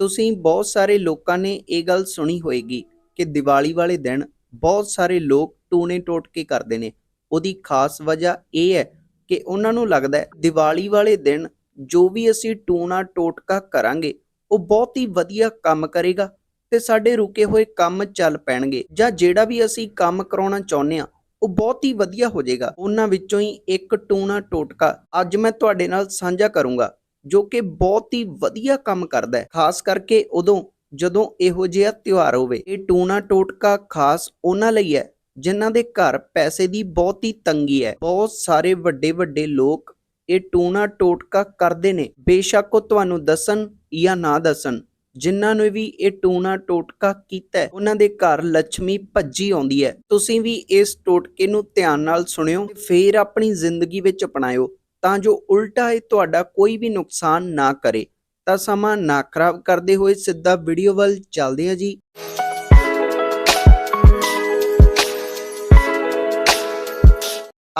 ਤੁਸੀਂ ਬਹੁਤ ਸਾਰੇ ਲੋਕਾਂ ਨੇ ਇਹ ਗੱਲ ਸੁਣੀ ਹੋਏਗੀ ਕਿ ਦੀਵਾਲੀ ਵਾਲੇ ਦਿਨ ਬਹੁਤ ਸਾਰੇ ਲੋਕ ਟੂਣੇ ਟੋਟਕੇ ਕਰਦੇ ਨੇ। ਉਹਦੀ ਖਾਸ ਵਜ੍ਹਾ ਇਹ ਹੈ ਕਿ ਉਹਨਾਂ ਨੂੰ ਲੱਗਦਾ ਹੈ ਦੀਵਾਲੀ ਵਾਲੇ ਦਿਨ ਜੋ ਵੀ ਅਸੀਂ ਟੂਣਾ ਟੋਟਕਾ ਕਰਾਂਗੇ, ਉਹ ਬਹੁਤ ਹੀ ਵਧੀਆ ਕੰਮ ਕਰੇਗਾ ਤੇ ਸਾਡੇ ਰੁਕੇ ਹੋਏ ਕੰਮ ਚੱਲ ਪੈਣਗੇ ਜਾਂ ਜਿਹੜਾ ਵੀ ਅਸੀਂ ਕੰਮ ਕਰਾਉਣਾ ਚਾਹੁੰਦੇ ਆ ਉਹ ਬਹੁਤ ਹੀ ਵਧੀਆ ਹੋ ਜਾਏਗਾ। ਉਹਨਾਂ ਵਿੱਚੋਂ ਹੀ ਇੱਕ ਟੂਣਾ ਟੋਟਕਾ ਅੱਜ ਮੈਂ ਤੁਹਾਡੇ ਨਾਲ ਸਾਂਝਾ ਕਰੂੰਗਾ। ਜੋ ਕਿ ਬਹੁਤ ਹੀ ਵਧੀਆ ਕੰਮ ਕਰਦਾ ਹੈ। ਖਾਸ ਕਰਕੇ ਉਦੋਂ ਜਦੋਂ ਇਹੋ ਜਿਹਾ ਤਿਉਹਾਰ ਹੋਵੇ। ਇਹ ਟੂਣਾ ਟੋਟਕਾ ਖਾਸ ਉਹਨਾਂ ਲਈ ਹੈ ਜਿਨ੍ਹਾਂ ਦੇ ਘਰ ਪੈਸੇ ਦੀ ਬਹੁਤ ਹੀ ਤੰਗੀ ਹੈ। ਬਹੁਤ ਸਾਰੇ ਵੱਡੇ ਵੱਡੇ ਲੋਕ ਇਹ ਟੂਣਾ ਟੋਟਕਾ ਕਰਦੇ ਨੇ। ਬੇਸ਼ੱਕ ਉਹ ਤੁਹਾਨੂੰ ਦੱਸਣ ਜਾਂ ਨਾ ਦੱਸਣ, ਜਿਨ੍ਹਾਂ ਨੇ ਵੀ ਇਹ ਟੂਣਾ ਟੋਟਕਾ ਕੀਤਾ ਉਹਨਾਂ ਦੇ ਘਰ ਲక్ష్ਮੀ ਭੱਜੀ ਆਉਂਦੀ ਹੈ। ਤੁਸੀਂ ਵੀ ਇਸ ਟੋਟਕੇ ਨੂੰ ਧਿਆਨ ਨਾਲ ਸੁਣਿਓ ਫੇਰ ਆਪਣੀ ਜ਼ਿੰਦਗੀ ਵਿੱਚ ਅਪਣਾਇਓ। ਤਾਂ ਜੋ ਉਲਟਾ ਇਹ ਤੁਹਾਡਾ ਕੋਈ ਵੀ ਨੁਕਸਾਨ ਨਾ ਕਰੇ। ਤਾਂ ਸਮਾਂ ਨਾ ਖਰਾਬ ਕਰਦੇ ਹੋਏ ਸਿੱਧਾ ਵੀਡੀਓ ਵੱਲ ਚੱਲਦੇ ਹਾਂ ਜੀ।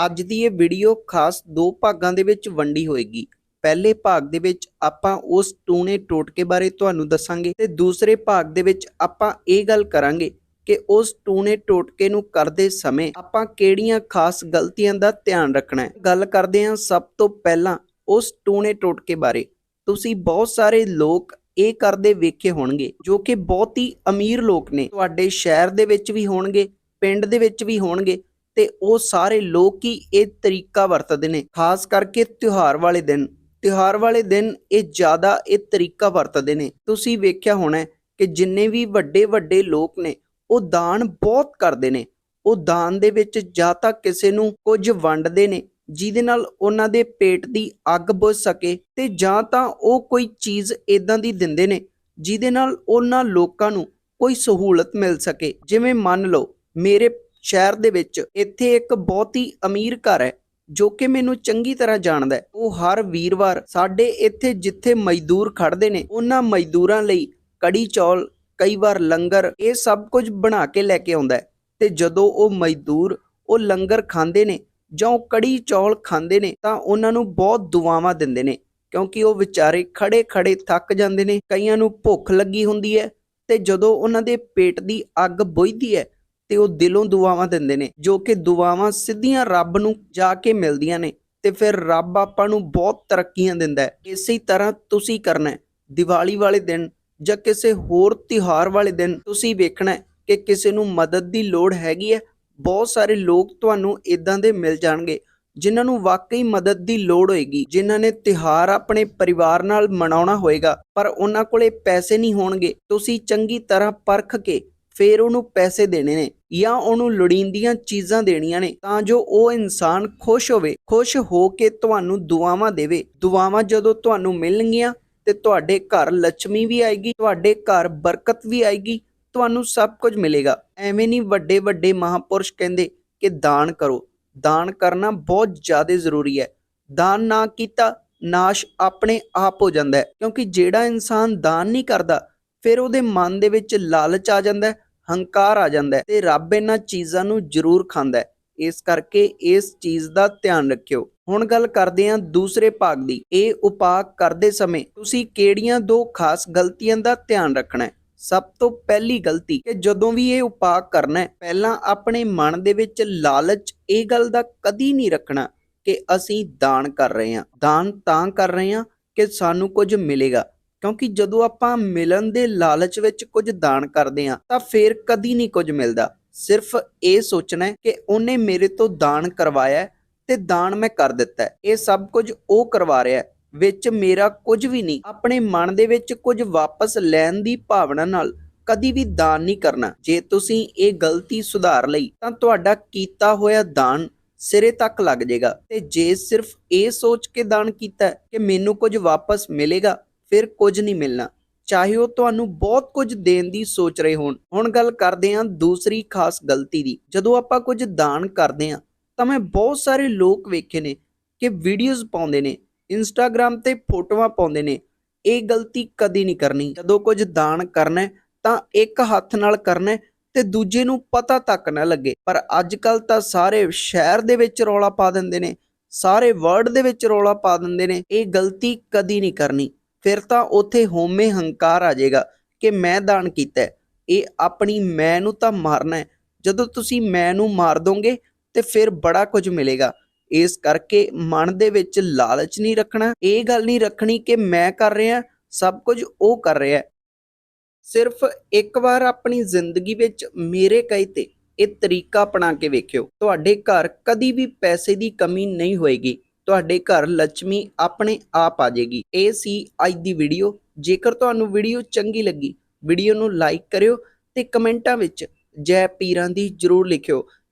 ਅੱਜ ਦੀ ਇਹ ਵੀਡੀਓ ਖਾਸ ਦੋ ਭਾਗਾਂ ਦੇ ਵਿੱਚ ਵੰਡੀ ਹੋਏਗੀ। ਪਹਿਲੇ ਭਾਗ ਦੇ ਵਿੱਚ ਆਪਾਂ ਉਸ ਟੂਣੇ ਟੋਟਕੇ ਬਾਰੇ ਤੁਹਾਨੂੰ ਦੱਸਾਂਗੇ ਤੇ ਦੂਸਰੇ ਭਾਗ ਦੇ ਵਿੱਚ ਆਪਾਂ ਇਹ ਗੱਲ ਕਰਾਂਗੇ ਕਿ ਉਸ ਟੂਣੇ ਟੋਟਕੇ ਨੂੰ ਕਰਦੇ ਸਮੇਂ ਆਪਾਂ ਕਿਹੜੀਆਂ ਖਾਸ ਗਲਤੀਆਂ ਦਾ ਧਿਆਨ ਰੱਖਣਾ ਹੈ? ਗੱਲ ਕਰਦੇ ਹਾਂ ਸਭ ਤੋਂ ਪਹਿਲਾਂ ਉਸ ਟੂਣੇ ਟੋਟਕੇ ਬਾਰੇ। ਤੁਸੀਂ ਬਹੁਤ ਸਾਰੇ ਲੋਕ ਇਹ ਕਰਦੇ ਵੇਖੇ ਹੋਣਗੇ, ਜੋ ਕਿ ਬਹੁਤ ਹੀ ਅਮੀਰ ਲੋਕ ਨੇ। ਤੁਹਾਡੇ ਸ਼ਹਿਰ ਦੇ ਵਿੱਚ ਵੀ ਹੋਣਗੇ, ਪਿੰਡ ਦੇ ਵਿੱਚ ਵੀ ਹੋਣਗੇ ਤੇ ਉਹ ਸਾਰੇ ਲੋਕ ਹੀ ਇਹ ਤਰੀਕਾ ਵਰਤਦੇ ਨੇ। ਖਾਸ ਕਰਕੇ ਤਿਉਹਾਰ ਵਾਲੇ ਦਿਨ। ਤਿਉਹਾਰ ਵਾਲੇ ਦਿਨ ਇਹ ਜ਼ਿਆਦਾ ਇਹ ਤਰੀਕਾ ਵਰਤਦੇ ਨੇ। ਤੁਸੀਂ ਵੇਖਿਆ ਹੋਣਾ ਕਿ ਜਿੰਨੇ ਵੀ ਵੱਡੇ ਵੱਡੇ ਲੋਕ ਨੇ ਉਹ ਦਾਨ ਬਹੁਤ ਕਰਦੇ ਨੇ। ਉਹ ਦਾਨ ਦੇ ਵਿੱਚ ਜਾਂ ਤਾਂ ਕਿਸੇ ਨੂੰ ਕੁਝ ਵੰਡਦੇ ਨੇ, ਜਿਹਦੇ ਨਾਲ ਉਹਨਾਂ ਦੇ ਪੇਟ ਦੀ ਅੱਗ ਬੁਝ ਸਕੇ ਤੇ ਜਾਂ ਤਾਂ ਉਹ ਕੋਈ ਚੀਜ਼ ਇਦਾਂ ਦੀ ਦਿੰਦੇ ਨੇ, ਜਿਹਦੇ ਨਾਲ ਉਹਨਾਂ ਲੋਕਾਂ ਨੂੰ ਕੋਈ ਸਹੂਲਤ ਮਿਲ ਸਕੇ। ਜਿਵੇਂ ਮੰਨ ਲਓ, ਮੇਰੇ ਸ਼ਹਿਰ ਦੇ ਵਿੱਚ ਇੱਥੇ ਇੱਕ ਬਹੁਤ ਹੀ ਅਮੀਰ ਘਰ ਹੈ, ਜੋ ਕਿ ਮੈਨੂੰ ਚੰਗੀ ਤਰ੍ਹਾਂ ਜਾਣਦਾ ਹੈ। ਉਹ ਹਰ ਵੀਰਵਾਰ ਸਾਡੇ ਇੱਥੇ ਜਿੱਥੇ ਮਜ਼ਦੂਰ ਖੜਦੇ ਨੇ, ਉਹਨਾਂ ਮਜ਼ਦੂਰਾਂ ਲਈ ਕੜੀ ਚੌਲ ਕਈ ਵਾਰ ਲੰਗਰ ਇਹ ਸਭ ਕੁਝ ਬਣਾ ਕੇ ਲੈ ਕੇ ਆਉਂਦਾ ਹੈ ਤੇ ਜਦੋਂ ਉਹ ਮਜ਼ਦੂਰ, ਉਹ ਲੰਗਰ ਖਾਂਦੇ ਨੇ ਜਾਂ ਉਹ ਕੜੀ ਚੌਲ ਖਾਂਦੇ ਨੇ ਤਾਂ ਉਹਨਾਂ ਨੂੰ ਬਹੁਤ ਦੁਆਵਾਂ ਦਿੰਦੇ ਨੇ ਕਿਉਂਕਿ ਉਹ ਵਿਚਾਰੇ ਖੜੇ ਖੜੇ ਥੱਕ ਜਾਂਦੇ ਨੇ, ਕਈਆਂ ਨੂੰ ਭੁੱਖ ਲੱਗੀ ਹੁੰਦੀ ਹੈ ਤੇ ਜਦੋਂ ਉਹਨਾਂ ਦੇ ਪੇਟ ਦੀ ਅੱਗ ਬੁਝਦੀ ਹੈ ਤੇ ਉਹ ਦਿਲੋਂ ਦੁਆਵਾਂ ਦਿੰਦੇ ਨੇ, ਜੋ ਕਿ ਦੁਆਵਾਂ ਸਿੱਧੀਆਂ ਰੱਬ ਨੂੰ ਜਾ ਕੇ ਮਿਲਦੀਆਂ ਨੇ ਤੇ ਫਿਰ ਰੱਬ ਆਪਾਂ ਨੂੰ ਬਹੁਤ ਤਰੱਕੀਆਂ ਦਿੰਦਾ ਹੈ। ਇਸੇ ਤਰ੍ਹਾਂ ਤੁਸੀਂ ਕਰਨਾ ਹੈ। ਦੀਵਾਲੀ ਵਾਲੇ ਦਿਨ ਜਾਂ ਕਿਸੇ ਹੋਰ ਤਿਉਹਾਰ ਵਾਲੇ ਦਿਨ ਤੁਸੀਂ ਵੇਖਣਾ ਹੈ ਕਿ ਕਿਸੇ ਨੂੰ ਮਦਦ ਦੀ ਲੋੜ ਹੈਗੀ ਹੈ। ਬਹੁਤ ਸਾਰੇ ਲੋਕ ਤੁਹਾਨੂੰ ਇਦਾਂ ਦੇ ਮਿਲ ਜਾਣਗੇ ਜਿਨ੍ਹਾਂ ਨੂੰ ਵਾਕਈ ਮਦਦ ਦੀ ਲੋੜ ਹੋਏਗੀ, ਜਿਨ੍ਹਾਂ ਨੇ ਤਿਹਾਰ ਆਪਣੇ ਪਰਿਵਾਰ ਨਾਲ ਮਨਾਉਣਾ ਹੋਏਗਾ, ਪਰ ਉਹਨਾਂ ਕੋਲੇ ਪੈਸੇ ਨਹੀਂ ਹੋਣਗੇ। ਤੁਸੀਂ ਚੰਗੀ ਤਰ੍ਹਾਂ ਪਰਖ ਕੇ ਫੇਰ ਉਹਨੂੰ ਪੈਸੇ ਦੇਣੇ ਨੇ ਜਾਂ ਉਹਨੂੰ ਲੋੜੀਂਦੀਆਂ ਚੀਜ਼ਾਂ ਦੇਣੀਆਂ ਨੇ ਤਾਂ ਜੋ ਉਹ ਇਨਸਾਨ ਖੁਸ਼ ਹੋਵੇ, ਖੁਸ਼ ਹੋ ਕੇ ਤੁਹਾਨੂੰ ਦੁਆਵਾਂ ਦੇਵੇ। ਦੁਆਵਾਂ ਜਦੋਂ ਤੁਹਾਨੂੰ ਮਿਲਣਗੀਆਂ ਤੇ ਤੁਹਾਡੇ ਘਰ ਲక్ష్ਮੀ ਵੀ ਆਏਗੀ, ਤੁਹਾਡੇ ਘਰ ਬਰਕਤ ਵੀ ਆਏਗੀ, ਤੁਹਾਨੂੰ ਸਭ ਕੁਝ ਮਿਲੇਗਾ। ਐਵੇਂ ਨਹੀਂ ਵੱਡੇ ਵੱਡੇ ਮਹਾਪੁਰਸ਼ ਕਹਿੰਦੇ ਕਿ ਦਾਨ ਕਰੋ। ਦਾਨ ਕਰਨਾ ਬਹੁਤ ਜ਼ਿਆਦਾ ਜ਼ਰੂਰੀ ਹੈ। ਦਾਨ ਨਾ ਕੀਤਾ, ਨਾਸ਼ ਆਪਣੇ ਆਪ ਹੋ ਜਾਂਦਾ ਹੈ। ਕਿਉਂਕਿ ਜਿਹੜਾ ਇਨਸਾਨ ਦਾਨ ਨਹੀਂ ਕਰਦਾ, ਫਿਰ ਉਹਦੇ ਮਨ ਦੇ ਵਿੱਚ ਲਾਲਚ ਆ ਜਾਂਦਾ ਹੈ, ਹੰਕਾਰ ਆ ਜਾਂਦਾ ਹੈ ਤੇ ਰੱਬ ਇਹਨਾਂ ਚੀਜ਼ਾਂ ਨੂੰ ਜ਼ਰੂਰ ਖਾਂਦਾ ਹੈ। ਇਸ ਕਰਕੇ ਇਸ ਚੀਜ਼ ਦਾ ਧਿਆਨ ਰੱਖਿਓ। ਹੁਣ ਗੱਲ ਕਰਦੇ ਹਾਂ ਦੂਸਰੇ ਭਾਗ ਦੀ। ਇਹ ਉਪਾਅ ਕਰਦੇ ਸਮੇਂ ਤੁਸੀਂ ਕਿਹੜੀਆਂ ਦੋ ਖਾਸ ਗਲਤੀਆਂ ਦਾ ਧਿਆਨ ਰੱਖਣਾ ਹੈ? ਸਭ ਤੋਂ ਪਹਿਲੀ ਗਲਤੀ ਕਿ ਜਦੋਂ ਵੀ ਇਹ ਉਪਾਅ ਕਰਨਾ ਹੈ, ਪਹਿਲਾਂ ਆਪਣੇ ਮਨ ਦੇ ਵਿੱਚ ਲਾਲਚ ਇਹ ਗੱਲ ਦਾ ਕਦੀ ਨਹੀਂ ਰੱਖਣਾ ਕਿ ਅਸੀਂ ਦਾਨ ਕਰ ਰਹੇ ਹਾਂ। ਦਾਨ ਤਾਂ ਕਰ ਰਹੇ ਹਾਂ ਕਿ ਸਾਨੂੰ ਕੁਝ ਮਿਲੇਗਾ। ਕਿਉਂਕਿ ਜਦੋਂ ਆਪਾਂ ਮਿਲਣ ਦੇ ਲਾਲਚ ਵਿੱਚ ਕੁਝ ਦਾਨ ਕਰਦੇ ਹਾਂ, ਤਾਂ ਫੇਰ ਕਦੀ ਨਹੀਂ ਕੁਝ ਮਿਲਦਾ। ਸਿਰਫ ਇਹ ਸੋਚਣਾ ਕਿ ਉਹਨੇ ਮੇਰੇ ਤੋਂ ਦਾਨ ਕਰਵਾਇਆ ਤੇ ਦਾਨ ਮੈਂ ਕਰ ਦਿੱਤਾ ਇਹ ਸਭ ਕੁਝ ਉਹ ਕਰਵਾ ਰਿਹਾ ਹੈ, ਵਿੱਚ ਮੇਰਾ ਕੁਝ ਵੀ ਨਹੀਂ। ਆਪਣੇ ਮਨ ਦੇ ਵਿੱਚ ਕੁਝ ਵਾਪਸ ਲੈਣ ਦੀ ਭਾਵਨਾ ਨਾਲ ਕਦੀ ਵੀ ਦਾਨ ਨਹੀਂ ਕਰਨਾ। ਜੇ ਤੁਸੀਂ ਇਹ ਗਲਤੀ ਸੁਧਾਰ ਲਈ, ਤਾਂ ਤੁਹਾਡਾ ਕੀਤਾ ਹੋਇਆ ਦਾਨ ਸਿਰੇ ਤੱਕ ਲੱਗ ਜਾਏਗਾ। ਤੇ ਜੇ ਸਿਰਫ ਇਹ ਸੋਚ ਕੇ ਦਾਨ ਕੀਤਾ ਕਿ ਮੈਨੂੰ ਕੁਝ ਵਾਪਸ ਮਿਲੇਗਾ, ਫਿਰ ਕੁਝ ਨਹੀਂ ਮਿਲਣਾ। ਚਾਹੇ ਉਹ ਤੁਹਾਨੂੰ ਬਹੁਤ ਕੁਝ ਦੇਣ ਦੀ ਸੋਚ ਰਹੇ ਹੋਣ। ਹੁਣ ਗੱਲ ਕਰਦੇ ਹਾਂ ਦੂਸਰੀ ਖਾਸ ਗਲਤੀ ਦੀ। ਜਦੋਂ ਆਪਾਂ ਕੁਝ ਦਾਨ ਕਰਦੇ ਹਾਂ ਤਾਂ ਮੈਂ ਬਹੁਤ ਸਾਰੇ ਲੋਕ ਵੇਖੇ ਨੇ ਕਿ ਵੀਡੀਓਜ਼ ਪਾਉਂਦੇ ਨੇ ਇੰਸਟਾਗ੍ਰam ਤੇ ਫੋਟੋਆਂ ਪਾਉਂਦੇ ਨੇ। ਇਹ ਗਲਤੀ ਕਦੀ ਨਹੀਂ ਕਰਨੀ। ਜਦੋਂ ਕੁਝ ਦਾਨ ਕਰਨਾ ਤਾਂ ਇੱਕ ਹੱਥ ਨਾਲ ਕਰਨਾ ਤੇ ਦੂਜੇ ਨੂੰ ਪਤਾ ਤੱਕ ਨਾ ਲੱਗੇ। ਪਰ ਅੱਜ ਕੱਲ ਤਾਂ ਸਾਰੇ ਸ਼ਹਿਰ ਦੇ ਵਿੱਚ ਰੌਲਾ ਪਾ ਦਿੰਦੇ ਨੇ, ਸਾਰੇ ਵਰਲਡ ਦੇ ਵਿੱਚ ਰੌਲਾ ਪਾ ਦਿੰਦੇ ਨੇ। ਇਹ ਗਲਤੀ ਕਦੀ ਨਹੀਂ ਕਰਨੀ। ਫਿਰ ਤਾਂ ਉੱਥੇ ਹੋਮੇ ਹੰਕਾਰ ਆ ਜਾਏਗਾ ਕਿ ਮੈਂ ਦਾਨ ਕੀਤਾ ਇਹ ਆਪਣੀ ਮੈਂ ਨੂੰ ਤਾਂ ਮਾਰਨਾ ਜਦੋਂ ਤੁਸੀਂ ਮੈਂ ਨੂੰ ਮਾਰ ਦੋਗੇ ਤੇ ਫਿਰ ਬੜਾ ਕੁਝ ਮਿਲੇਗਾ। ਇਸ ਕਰਕੇ ਮਨ ਦੇ ਵਿੱਚ ਲਾਲਚ ਨਹੀਂ ਰੱਖਣਾ, ਇਹ ਗੱਲ ਨਹੀਂ ਰੱਖਣੀ ਕਿ ਮੈਂ ਕਰ ਰਿਹਾ, ਸਭ ਕੁਝ ਉਹ ਕਰ ਰਿਹਾ। ਸਿਰਫ ਇੱਕ ਵਾਰ ਆਪਣੀ ਜ਼ਿੰਦਗੀ ਵਿੱਚ ਮੇਰੇ ਕਹੇ ਤੇ ਇਹ ਤਰੀਕਾ ਅਪਣਾ ਕੇ ਵੇਖਿਓ। ਤੁਹਾਡੇ ਘਰ ਕਦੀ ਵੀ ਪੈਸੇ ਦੀ ਕਮੀ ਨਹੀਂ ਹੋਏਗੀ। ਤੁਹਾਡੇ ਘਰ ਲక్ష్ਮੀ ਆਪਣੇ ਆਪ ਆ ਜਾਏਗੀ। ਇਹ ਸੀ ਅੱਜ ਦੀ ਵੀਡੀਓ। ਜੇਕਰ ਤੁਹਾਨੂੰ ਵੀਡੀਓ ਚੰਗੀ ਲੱਗੀ, ਵੀਡੀਓ ਨੂੰ ਲਾਈਕ ਕਰਿਓ ਤੇ ਕਮੈਂਟਾਂ ਵਿੱਚ ਜੈ ਪੀਰਾਂ ਦੀ ਜਰੂਰ ਲਿਖਿਓ।